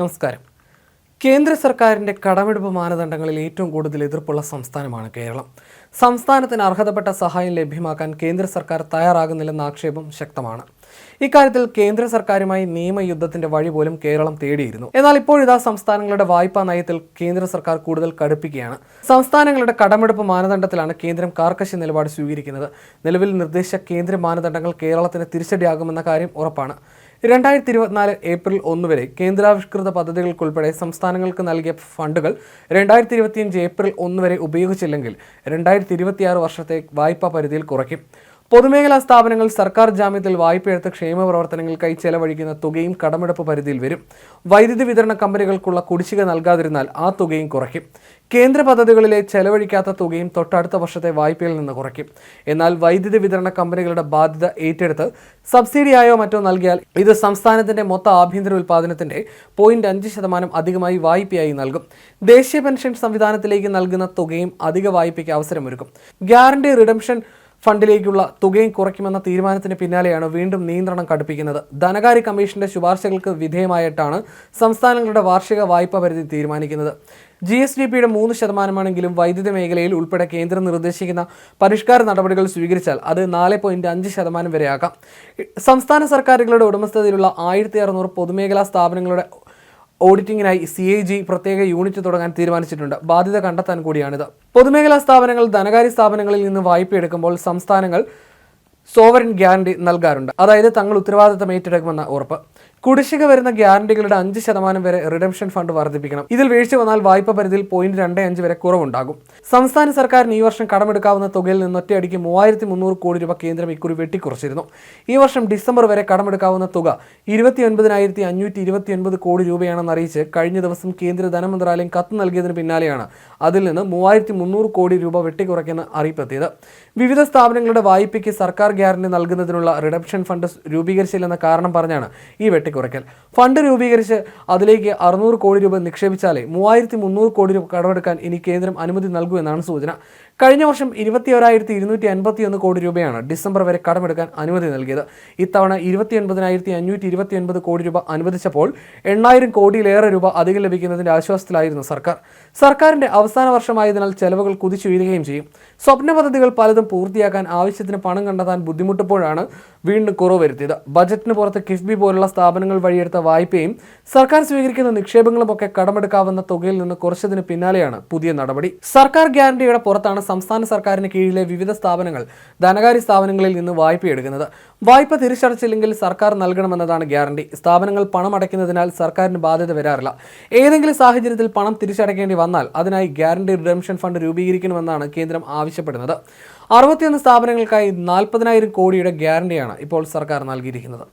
നമസ്കാരം. കേന്ദ്ര സർക്കാരിന്റെ കടമെടുപ്പ് മാനദണ്ഡങ്ങളിൽ ഏറ്റവും കൂടുതൽ എതിർപ്പുള്ള സംസ്ഥാനമാണ് കേരളം. സംസ്ഥാനത്തിന് അർഹതപ്പെട്ട സഹായം ലഭ്യമാക്കാൻ കേന്ദ്ര സർക്കാർ തയ്യാറാകുന്നില്ലെന്ന ആക്ഷേപം ശക്തമാണ്. ഇക്കാര്യത്തിൽ കേന്ദ്ര സർക്കാരുമായി നിയമയുദ്ധത്തിന്റെ വഴി പോലും കേരളം തേടിയിരുന്നു. എന്നാൽ ഇപ്പോഴിതാ സംസ്ഥാനങ്ങളുടെ വായ്പാ നയത്തിൽ കേന്ദ്ര സർക്കാർ കൂടുതൽ കടുപ്പിക്കുകയാണ്. സംസ്ഥാനങ്ങളുടെ കടമെടുപ്പ് മാനദണ്ഡത്തിലാണ് കേന്ദ്രം കാർക്കശ നിലപാട് സ്വീകരിക്കുന്നത്. നിലവിൽ നിർദ്ദേശ കേന്ദ്ര മാനദണ്ഡങ്ങൾ കേരളത്തിന് തിരിച്ചടിയാകുമെന്ന കാര്യം ഉറപ്പാണ്. രണ്ടായിരത്തി ഇരുപത്തിനാല് ഏപ്രിൽ ഒന്ന് വരെ കേന്ദ്രാവിഷ്കൃത പദ്ധതികൾക്കുൾപ്പെടെ സംസ്ഥാനങ്ങൾക്ക് നൽകിയ ഫണ്ടുകൾ രണ്ടായിരത്തി ഇരുപത്തിയഞ്ച് ഏപ്രിൽ ഒന്ന് വരെ ഉപയോഗിച്ചില്ലെങ്കിൽ രണ്ടായിരത്തി ഇരുപത്തിയാറ് വർഷത്തെ വായ്പാ പരിധിയിൽ കുറയ്ക്കും. പൊതുമേഖലാ സ്ഥാപനങ്ങൾ സർക്കാർ ജാമ്യത്തിൽ വായ്പയെടുത്ത് ക്ഷേമ പ്രവർത്തനങ്ങൾക്കായി ചെലവഴിക്കുന്ന തുകയും കടമെടുപ്പ് പരിധിയിൽ വരും. വൈദ്യുതി വിതരണ കമ്പനികൾക്കുള്ള കുടിശ്ശിക നൽകാതിരുന്നാൽ ആ തുകയും കുറയ്ക്കും. കേന്ദ്ര പദ്ധതികളിലെ ചെലവഴിക്കാത്ത തുകയും തൊട്ടടുത്ത വർഷത്തെ വായ്പയിൽ നിന്ന് കുറയ്ക്കും. എന്നാൽ വൈദ്യുതി വിതരണ കമ്പനികളുടെ ബാധ്യത ഏറ്റെടുത്ത് സബ്സിഡിയായോ മറ്റോ നൽകിയാൽ ഇത് സംസ്ഥാനത്തിന്റെ മൊത്ത ആഭ്യന്തര ഉൽപ്പാദനത്തിന്റെ പോയിന്റ് അഞ്ച് ശതമാനം അധികമായി വായ്പയായി നൽകും. ദേശീയ പെൻഷൻ സംവിധാനത്തിലേക്ക് നൽകുന്ന തുകയും അധിക വായ്പയ്ക്ക് അവസരമൊരുക്കും. ഗ്യാരണ്ടി റിഡംഷൻ ഫണ്ടിലേക്കുള്ള തുകയും കുറയ്ക്കുമെന്ന തീരുമാനത്തിന് പിന്നാലെയാണ് വീണ്ടും നിയന്ത്രണം കടുപ്പിക്കുന്നത്. ധനകാര്യ കമ്മീഷന്റെ ശുപാർശകൾക്ക് വിധേയമായിട്ടാണ് സംസ്ഥാനങ്ങളുടെ വാർഷിക വായ്പാ പരിധി തീരുമാനിക്കുന്നത്. ജി എസ് ഡി പിയുടെ മൂന്ന് ശതമാനമാണെങ്കിലും വൈദ്യുതി മേഖലയിൽ ഉൾപ്പെടെ കേന്ദ്രം നിർദ്ദേശിക്കുന്ന പരിഷ്കാര നടപടികൾ സ്വീകരിച്ചാൽ അത് നാല് പോയിന്റ് അഞ്ച് ശതമാനം വരെയാകാം. സംസ്ഥാന സർക്കാരുകളുടെ ഉടമസ്ഥതയിലുള്ള ആയിരത്തി അറുന്നൂറ് പൊതുമേഖലാ സ്ഥാപനങ്ങളുടെ ഓഡിറ്റിംഗിനായി സി എ ജി പ്രത്യേക യൂണിറ്റ് തുടങ്ങാൻ തീരുമാനിച്ചിട്ടുണ്ട്. ബാധ്യത കണ്ടെത്താൻ കൂടിയാണിത്. പൊതുമേഖലാ സ്ഥാപനങ്ങൾ ധനകാര്യ സ്ഥാപനങ്ങളിൽ നിന്ന് വായ്പയെടുക്കുമ്പോൾ സംസ്ഥാനങ്ങൾ സോവറിൻ ഗ്യാരണ്ടി നൽകാറുണ്ട്. അതായത് തങ്ങൾ ഉത്തരവാദിത്തം ഏറ്റെടുക്കുമെന്ന ഉറപ്പ്. കുടിശ്ശിക വരുന്ന ഗ്യാരണ്ടികളുടെ അഞ്ച് ശതമാനം വരെ റിഡംഷൻ ഫണ്ട് വർദ്ധിപ്പിക്കണം. ഇതിൽ വീഴ്ച വന്നാൽ വായ്പ പരിധിയിൽ പോയിന്റ് രണ്ട് അഞ്ച് വരെ കുറവുണ്ടാകും. സംസ്ഥാന സർക്കാരിന് ഈ വർഷം കടമെടുക്കാവുന്ന തുകയിൽ നിന്ന് ഒറ്റയടിക്ക് മൂവായിരത്തി മുന്നൂറ് കോടി രൂപ കേന്ദ്രം ഇക്കുറി വെട്ടിക്കുറച്ചിരുന്നു. ഈ വർഷം ഡിസംബർ വരെ കടമെടുക്കാവുന്ന തുക ഇരുപത്തിയൊൻപതിനായിരത്തി അഞ്ഞൂറ്റി ഇരുപത്തി ഒൻപത് കോടി രൂപയാണെന്ന് അറിയിച്ച് കഴിഞ്ഞ ദിവസം കേന്ദ്ര ധനമന്ത്രാലയം കത്ത് നൽകിയതിന് പിന്നാലെയാണ് അതിൽ നിന്ന് മൂവായിരത്തി മുന്നൂറ് കോടി രൂപ വെട്ടിക്കുറയ്ക്കുന്ന അറിയിപ്പെത്തിയത് വിവിധ സ്ഥാപനങ്ങളുടെ വായ്പയ്ക്ക് സർക്കാർ ഗ്യാരണ്ടി നൽകുന്നതിനുള്ള റിഡപ്ഷൻ ഫണ്ട് രൂപീകരിച്ചില്ലെന്ന കാരണം പറഞ്ഞാണ് ഈ വെട്ടിക്കുറയ്ക്കൽ. ഫണ്ട് രൂപീകരിച്ച് അതിലേക്ക് അറുന്നൂറ് കോടി രൂപ നിക്ഷേപിച്ചാലേ മൂവായിരത്തി മുന്നൂറ് കോടി രൂപ കടമെടുക്കാൻ ഇനി കേന്ദ്രം അനുമതി നൽകൂ എന്നാണ് സൂചന. കഴിഞ്ഞ വർഷം ഇരുപത്തി ഒരായിരത്തി ഇരുന്നൂറ്റി അൻപത്തി ഒന്ന് കോടി രൂപയാണ് ഡിസംബർ വരെ കടമെടുക്കാൻ അനുമതി നൽകിയത്. ഇത്തവണ ഇരുപത്തി ഒൻപതിനായിരത്തി അഞ്ഞൂറ്റി ഇരുപത്തി ഒൻപത് കോടി രൂപ അനുവദിച്ചപ്പോൾ എണ്ണായിരം കോടിയിലേറെ രൂപ അധികം ലഭിക്കുന്നതിന്റെ ആശ്വാസത്തിലായിരുന്നു സർക്കാർ. സർക്കാരിന്റെ അവസാന വർഷമായതിനാൽ ചെലവുകൾ കുതിച്ചുയരുകയും ചെയ്യും. സ്വപ്ന പദ്ധതികൾ പലതും പൂർത്തിയാക്കാൻ ആവശ്യത്തിന് പണം കണ്ടെത്താൻ ബുദ്ധിമുട്ടപ്പോഴാണ് വീണ്ടും കുറവ് വരുത്തിയത്. ബജറ്റിന് പുറത്ത് കിഫ്ബി പോലുള്ള സ്ഥാപനങ്ങൾ വഴിയെടുത്ത വായ്പയും സർക്കാർ സ്വീകരിക്കുന്ന നിക്ഷേപങ്ങളുമൊക്കെ കടമെടുക്കാവുന്ന തുകയിൽ നിന്ന് കുറച്ചതിന് പിന്നാലെയാണ് പുതിയ നടപടി. സർക്കാർ ഗ്യാരണ്ടിയുടെ പുറത്താണ് സംസ്ഥാന സർക്കാരിന് കീഴിലെ വിവിധ സ്ഥാപനങ്ങൾ ധനകാര്യ സ്ഥാപനങ്ങളിൽ നിന്ന് വായ്പയെടുക്കുന്നത് വായ്പ തിരിച്ചടച്ചില്ലെങ്കിൽ സർക്കാർ നൽകണമെന്നതാണ് ഗ്യാരണ്ടി. സ്ഥാപനങ്ങൾ പണം അടയ്ക്കുന്നതിനാൽ സർക്കാരിന് ബാധ്യത വരാറില്ല. ഏതെങ്കിലും സാഹചര്യത്തിൽ പണം തിരിച്ചടയ്ക്കേണ്ടി വന്നാൽ അതിനായി ഗ്യാരണ്ടി റിഡംഷൻ ഫണ്ട് രൂപീകരിക്കണമെന്നാണ് കേന്ദ്രം ആവശ്യപ്പെടുന്നത്. അറുപത്തിയൊന്ന് സ്ഥാപനങ്ങൾക്കായി നാൽപ്പതിനായിരം കോടിയുടെ ഗ്യാരണ്ടിയാണ് ഇപ്പോൾ സർക്കാർ നൽകിയിരിക്കുന്നത്.